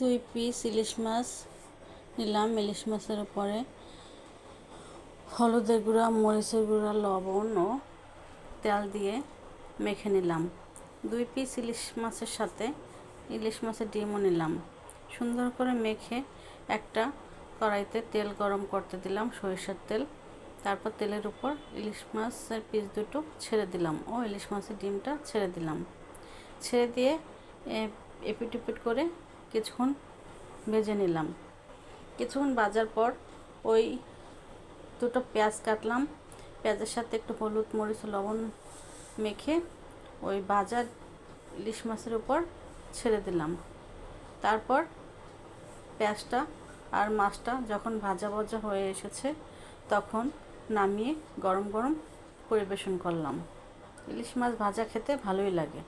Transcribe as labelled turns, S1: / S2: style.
S1: দুই পিস ইলিশ মাছ নিলাম, ইলিশ মাছের উপরে হলুদের গুঁড়া, মরিচের গুঁড়া, লবণ ও তেল দিয়ে মেখে নিলাম। দুই পিস ইলিশ মাছের সাথে ইলিশ মাছের ডিমও নিলাম। সুন্দর করে মেখে একটা কড়াইতে তেল গরম করতে দিলাম, সরিষার তেল। তারপর তেলের উপর ইলিশ মাছের পিস দুটো ছেড়ে দিলাম ও ইলিশ মাছের ডিমটা ছেড়ে দিলাম। ছেড়ে দিয়ে এপিট উপিট করে কিছুক্ষণ ভেজে নিলাম। কিছুক্ষণ ভাজার পর ওই দুটো পেঁয়াজ কাটলাম। পেঁয়াজের সাথে একটু হলুদ, মরিচ, লবণ মেখে ওই ভাজা ইলিশ মাছের উপর ছেড়ে দিলাম। তারপর পেঁয়াজটা আর মাছটা যখন ভাজা ভাজা হয়ে এসেছে তখন নামিয়ে গরম গরম পরিবেশন করলাম। ইলিশ মাছ ভাজা খেতে ভালোই লাগে।